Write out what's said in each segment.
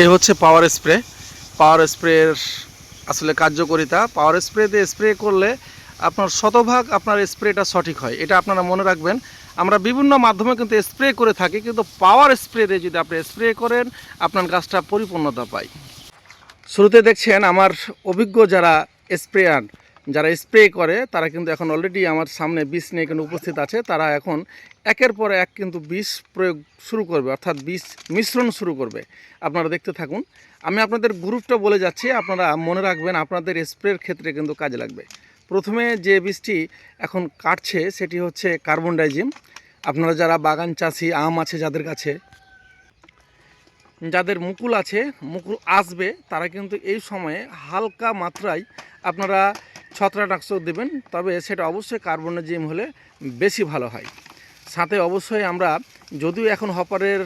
এই হচ্ছে পাওয়ার স্প্রে পাওয়ার স্প্রের আসলে কার্যকারিতা। পাওয়ার স্প্রে দিয়ে স্প্রে করলে আপনার শতভাগ আপনার স্প্রেটা সঠিক হয়। এটা আপনারা মনে রাখবেন। আমরা বিভিন্ন মাধ্যমে কিন্তু স্প্রে করে থাকি, কিন্তু পাওয়ার স্প্রে দিয়ে যদি আপনি স্প্রে করেন, আপনার গাছটা পরিপূর্ণতা পায়। শুরুতে দেখছেন, আমার অভিজ্ঞ যারা স্প্রেয়ার যারা স্প্রে করে, তারা কিন্তু এখন অলরেডি আমার সামনে বীজ নিয়ে কিন্তু উপস্থিত আছে। তারা এখন একের পর এক কিন্তু বীজ প্রয়োগ শুরু করবে, অর্থাৎ বীজ মিশ্রণ শুরু করবে। আপনারা দেখতে থাকুন। আমি আপনাদের গ্রুপটা বলে যাচ্ছি, আপনারা মনে রাখবেন আপনাদের স্প্রের ক্ষেত্রে কিন্তু কাজে লাগবে। প্রথমে যে বীজটি এখন কাটছে, সেটি হচ্ছে কার্বন ডাইজিম। আপনারা যারা বাগান চাষি, আম আছে যাদের কাছে, যাদের মুকুল আছে, মুকুল আসবে, তারা কিন্তু এই সময়ে হালকা মাত্রায় আপনারা ছত্রাকনাশক দেবেন। তবে সেটা অবশ্যই কার্বন ডাইজিম হলে বেশি ভালো হয়। সাথে অবশ্যই আমরা, যদিও এখন হপারের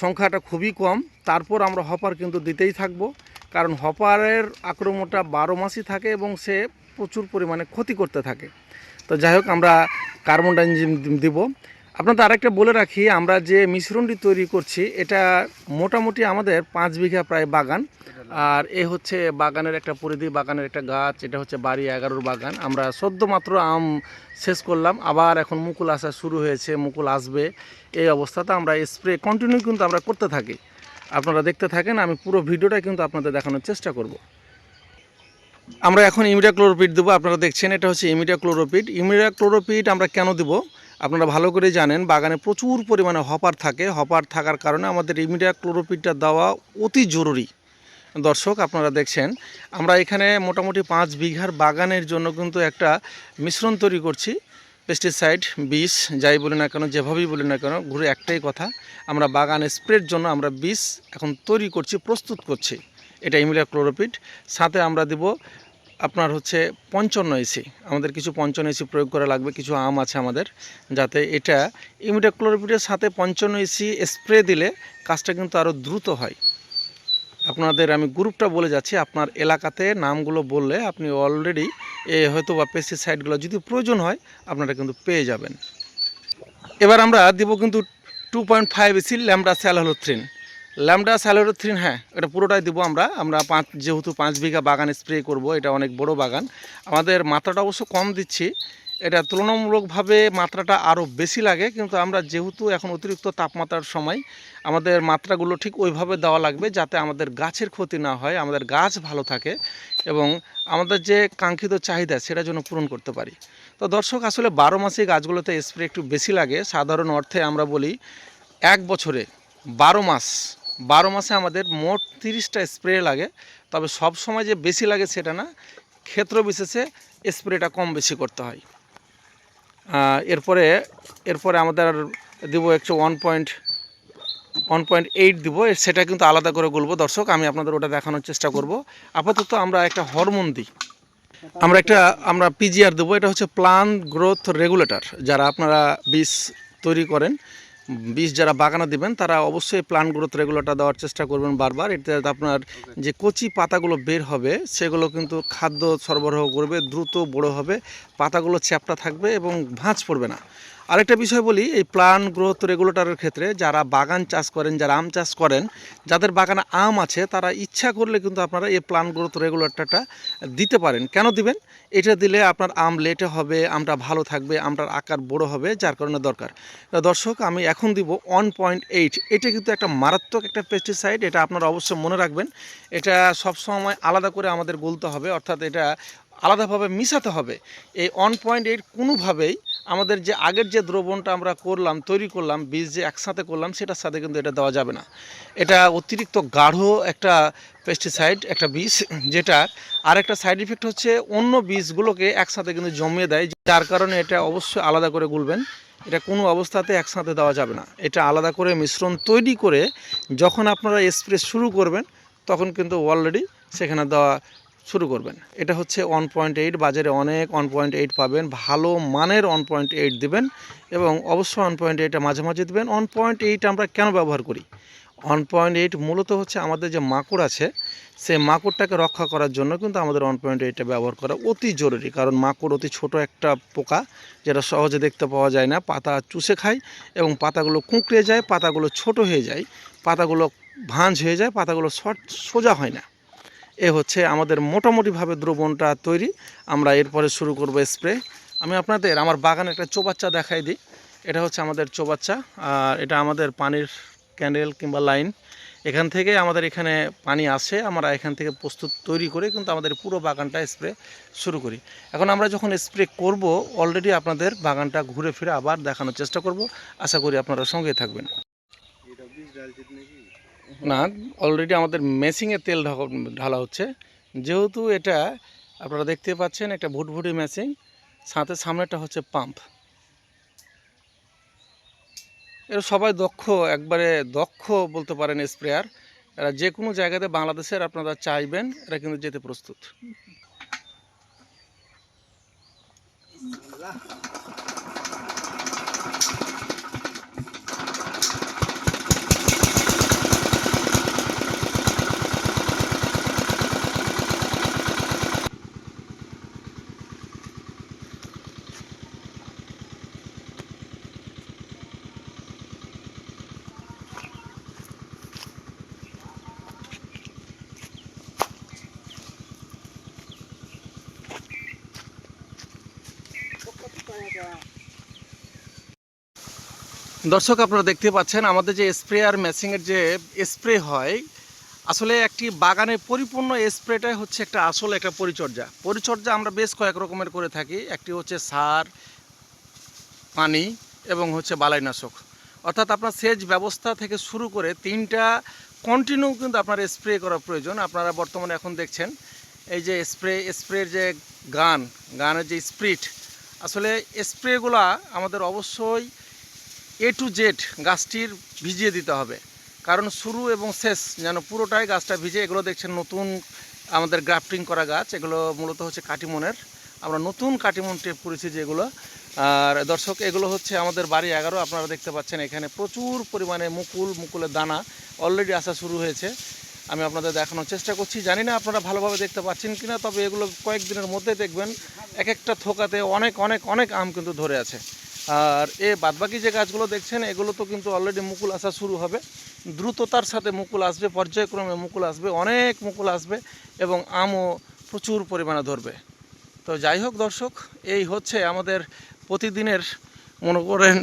সংখ্যাটা খুবই কম, তারপর আমরা হপার কিন্তু দিতেই থাকব। কারণ হপারের আক্রমণটা বারো মাসই থাকে এবং সে প্রচুর পরিমাণে ক্ষতি করতে থাকে। তো যাই হোক, আমরা কার্বন ডাইজিম দিব। আপনাদের আরেকটা বলে রাখি, আমরা যে মিশ্রণটি তৈরি করছি, এটা মোটামুটি আমাদের পাঁচ বিঘা প্রায় বাগান। আর এ হচ্ছে বাগানের একটা পরিধি, বাগানের একটা গাছ, এটা হচ্ছে বাড়ি এগারোর বাগান। আমরা সদ্য মাত্র আম শেষ করলাম, আবার এখন মুকুল আসা শুরু হয়েছে, মুকুল আসবে। এই অবস্থাতে আমরা স্প্রে কন্টিনিউ কিন্তু আমরা করতে থাকি। আপনারা দেখতে থাকেন, আমি পুরো ভিডিওটা কিন্তু আপনাদের দেখানোর চেষ্টা করব। আমরা এখন ইমিডিয়া ক্লোরোপিড দেবো, আপনারা দেখছেন, এটা হচ্ছে ইমিডিয়া ক্লোরোপিড ইমিডিয়া ক্লোরোপিড আমরা কেন দেব? আপনারা ভালো করে জানেন, বাগানে প্রচুর পরিমাণে হপার থাকে। হপার থাকার কারণে আমাদের ইমিডিয়া ক্লোরোপিডটা দেওয়া অতি জরুরি। দর্শক, আপনারা দেখছেন, আমরা এখানে মোটামুটি পাঁচ বিঘার বাগানের জন্য কিন্তু একটা মিশ্রণ তৈরি করছি। পেস্টিসাইড বিষ, যাই বলি না কেন, যেভাবেই বলি না কেন, ঘুরে একটাই কথা, আমরা বাগানে স্প্রের জন্য আমরা বিষ এখন তৈরি করছি, প্রস্তুত করছি। এটা ইমিডিয়া ক্লোরোপিড সাথে আমরা দেব আপনার হচ্ছে পঞ্চান্ন এসি আমাদের কিছু পঞ্চান্ন এসি প্রয়োগ করা লাগবে, কিছু আম আছে আমাদের, যাতে এটা ইমিডিয়া ক্লোরোপিডের সাথে পঞ্চান্ন এসি স্প্রে দিলে কাজটা কিন্তু আরও দ্রুত হয়। আপনাদের আমি গ্রুপটা বলে যাচ্ছি, আপনার এলাকাতে নামগুলো বললে আপনি অলরেডি এ হয়তো বা পেস্টিসাইডগুলো যদি প্রয়োজন হয়, আপনারা কিন্তু পেয়ে যাবেন। এবার আমরা দেবো কিন্তু two point five EC lambda cyhalothrin lambda cyhalothrin হ্যাঁ এটা পুরোটাই দেবো আমরা। আমরা পাঁচ, যেহেতু পাঁচ বিঘা বাগান স্প্রে করব, এটা অনেক বড় বাগান। আমাদের মাত্রাটা অবশ্য কম দিচ্ছি। এটা তুলনামূলকভাবে মাত্রাটা আরও বেশি লাগে, কিন্তু আমরা যেহেতু এখন অতিরিক্ত তাপমাত্রার সময়, আমাদের মাত্রাগুলো ঠিক ওইভাবে দেওয়া লাগবে যাতে আমাদের গাছের ক্ষতি না হয়, আমাদের গাছ ভালো থাকে এবং আমাদের যে কাঙ্ক্ষিত চাহিদা সেটা যেন পূরণ করতে পারি। তো দর্শক, আসলে বারো মাসে গাছগুলোতে স্প্রে একটু বেশি লাগে। সাধারণ অর্থে আমরা বলি এক বছরে বারো মাস বারো মাসে আমাদের মোট তিরিশটা স্প্রে লাগে, তবে সব সময় যে বেশি লাগে সেটা না, ক্ষেত্র বিশেষে স্প্রেটা কম বেশি করতে হয়। এরপরে এরপরে আমাদের দিব একশো one point one point eight দিব সেটা কিন্তু আলাদা করে বলব দর্শক, আমি আপনাদের ওটা দেখানোর চেষ্টা করব। আপাতত আমরা একটা হরমোন দিই। আমরা একটা, আমরা পিজিআর দেবো, এটা হচ্ছে প্লান গ্রোথ রেগুলেটর যারা আপনারা বীজ তৈরি করেন। বীজ যারা বাগানে দিবেন, তারা অবশ্যই প্লান গ্রোথ রেগুলারটা দেওয়ার চেষ্টা করবেন বারবার। এটা আপনার যে কচি পাতাগুলো বের হবে, সেগুলো কিন্তু খাদ্য সরবরাহ করবে, দ্রুত বড় হবে, পাতাগুলো চ্যাপটা থাকবে এবং ভাঁজ পড়বে না। আরেকটা বিষয় বলি, এই প্লান গ্রোথ রেগুলেটরের ক্ষেত্রে যারা বাগান চাষ করেন, যারা আম চাষ করেন, যাদের বাগানে আম আছে, তারা ইচ্ছা করলে কিন্তু আপনারা এই প্লান গ্রোথ রেগুলেটরটা দিতে পারেন। কেন দিবেন? এটা দিলে আপনার আম লেটে হবে, আমটা ভালো থাকবে, আমটার আকার বড় হবে, যার কারণে দরকার। দর্শক, আমি এখন দিব ওয়ান পয়েন্ট এইট এটা কিন্তু একটা মারাত্মক একটা পেস্টিসাইড এটা আপনারা অবশ্যই মনে রাখবেন। এটা সবসময় আলাদা করে আমাদের বলতে হবে, অর্থাৎ এটা আলাদাভাবে মিশাতে হবে। এই ওয়ান পয়েন্ট এইট কোনোভাবেই আমাদের যে আগের যে দ্রবণটা আমরা করলাম, তৈরি করলাম, বীজ যে একসাথে করলাম, সেটার সাথে কিন্তু এটা দেওয়া যাবে না। এটা অতিরিক্ত গাঢ় একটা পেস্টিসাইড একটা বীজ, যেটা আর একটা সাইড ইফেক্ট হচ্ছে অন্য বীজগুলোকে একসাথে কিন্তু জমিয়ে দেয়, যার কারণে এটা অবশ্যই আলাদা করে গুলবেন। এটা কোনো অবস্থাতে একসাথে দেওয়া যাবে না। এটা আলাদা করে মিশ্রণ তৈরি করে যখন আপনারা স্প্রে শুরু করবেন, তখন কিন্তু অলরেডি সেখানে দেওয়া শুরু করবেন। এটা হচ্ছে ওয়ান পয়েন্ট এইট বাজারে অনেক ওয়ান পয়েন্ট এইট পাবেন, ভালো মানের ওয়ান পয়েন্ট এইট দেবেন এবং অবশ্যই ওয়ান পয়েন্ট এইটটা মাঝে মাঝে দেবেন। ওয়ান পয়েন্ট এইট আমরা কেন ব্যবহার করি? ওয়ান পয়েন্ট এইট মূলত হচ্ছে আমাদের যে মাকড় আছে, সেই মাকড়টাকে রক্ষা করার জন্য কিন্তু আমাদের ওয়ান পয়েন্ট এইটটা ব্যবহার করা অতি জরুরি। কারণ মাকড় অতি ছোট একটা পোকা, যেটা সহজে দেখতে পাওয়া যায় না। পাতা চুষে খায় এবং পাতাগুলো কুঁকড়ে যায়, পাতাগুলো ছোট হয়ে যায়, পাতাগুলো ভাঁজ হয়ে যায়, পাতাগুলো শর্ট সোজা হয় না। এ হচ্ছে আমাদের মোটামুটিভাবে দ্রবণটা তৈরি। আমরা এরপরে শুরু করব স্প্রে। আমি আপনাদের আমার বাগানে একটা চৌবাচ্চা দেখাই দিই। এটা হচ্ছে আমাদের চৌবাচ্চা। আর এটা আমাদের পানির ক্যান্ডেল কিংবা লাইন। এখান থেকে আমাদের এখানে পানি আসে, আমরা এখান থেকে প্রস্তুত তৈরি করে কিন্তু আমাদের পুরো বাগানটা স্প্রে শুরু করি। এখন আমরা যখন স্প্রে করব অলরেডি আপনাদের বাগানটা ঘুরে ফিরে আবার দেখানোর চেষ্টা করব। আশা করি আপনারা সঙ্গে থাকবেন। না অলরেডি আমাদের মেশিংয়ে তেল ঢালা হচ্ছে। যেহেতু এটা আপনারা দেখতে পাচ্ছেন, একটা ভুটভুটি মেশিং সাথে সামনেটা হচ্ছে পাম্প এরা সবাই দক্ষ, একবারে দক্ষ বলতে পারেন স্প্রেয়ার এরা যে কোনো জায়গাতে বাংলাদেশের আপনারা চাইবেন, এরা কিন্তু যেতে প্রস্তুত। দর্শক, আপনারা দেখতে পাচ্ছেন, আমাদের যে স্প্রে স্প্রেয়ার মেশিংয়ের যে স্প্রে হয়, আসলে একটি বাগানে পরিপূর্ণ স্প্রেটাই হচ্ছে একটা আসল একটা পরিচর্যা। পরিচর্যা আমরা বেশ কয়েক রকমের করে থাকি। একটি হচ্ছে সার, পানি এবং হচ্ছে বালাইনাশক। অর্থাৎ আপনার সেচ ব্যবস্থা থেকে শুরু করে তিনটা কন্টিনিউ কিন্তু আপনার স্প্রে করা প্রয়োজন। আপনারা বর্তমানে এখন দেখছেন, এই যে স্প্রে, স্প্রের যে গান, গানের যে স্প্রিট আসলে স্প্রেগুলা আমাদের অবশ্যই এ টু জেড গাছটির ভিজিয়ে দিতে হবে। কারণ শুরু এবং শেষ যেন পুরোটাই গাছটা ভিজে, এগুলো দেখছেন নতুন আমাদের গ্রাফটিং করা গাছ, এগুলো মূলত হচ্ছে কাটিমনের। আমরা নতুন কাটিমন টেপ করেছি যেগুলো। আর দর্শক, এগুলো হচ্ছে আমাদের বাড়ি এগারো, আপনারা দেখতে পাচ্ছেন এখানে প্রচুর পরিমাণে মুকুল, মুকুলের দানা অলরেডি আসা শুরু হয়েছে। আমি আপনাদের দেখানোর চেষ্টা করছি। জানি না আপনারা ভালোভাবে দেখতে পাচ্ছেন কি না তবে এগুলো কয়েকদিনের মধ্যে দেখবেন। এক একটা থোকাতে অনেক অনেক অনেক আম কিন্তু ধরে আছে। আর এ বাদবাকি যে গাছগুলো দেখছেন, এগুলো তো কিন্তু অলরেডি মুকুল আসা শুরু হবে। দ্রুততার সাথে মুকুল আসবে, পর্যায়ক্রমে মুকুল আসবে, অনেক মুকুল আসবে এবং আমও প্রচুর পরিমাণে ধরবে। তো যাই হোক দর্শক, এই হচ্ছে আমাদের প্রতিদিনের মনে করেন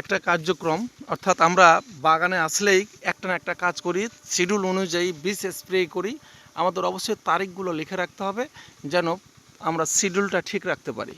একটা কার্যক্রম, অর্থাৎ আমরা বাগানে আসলেই একটা না একটা কাজ করি শিডিউল অনুযায়ী বিষ স্প্রে করি। আমাদের অবশ্যই তারিখগুলো লিখে রাখতে হবে যেন আমরা শিডিউলটা ঠিক রাখতে পারি।